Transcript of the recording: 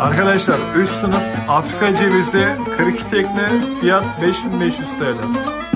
Arkadaşlar 3 sınıf Afrika cevizi 42 tekne fiyat 5500 TL.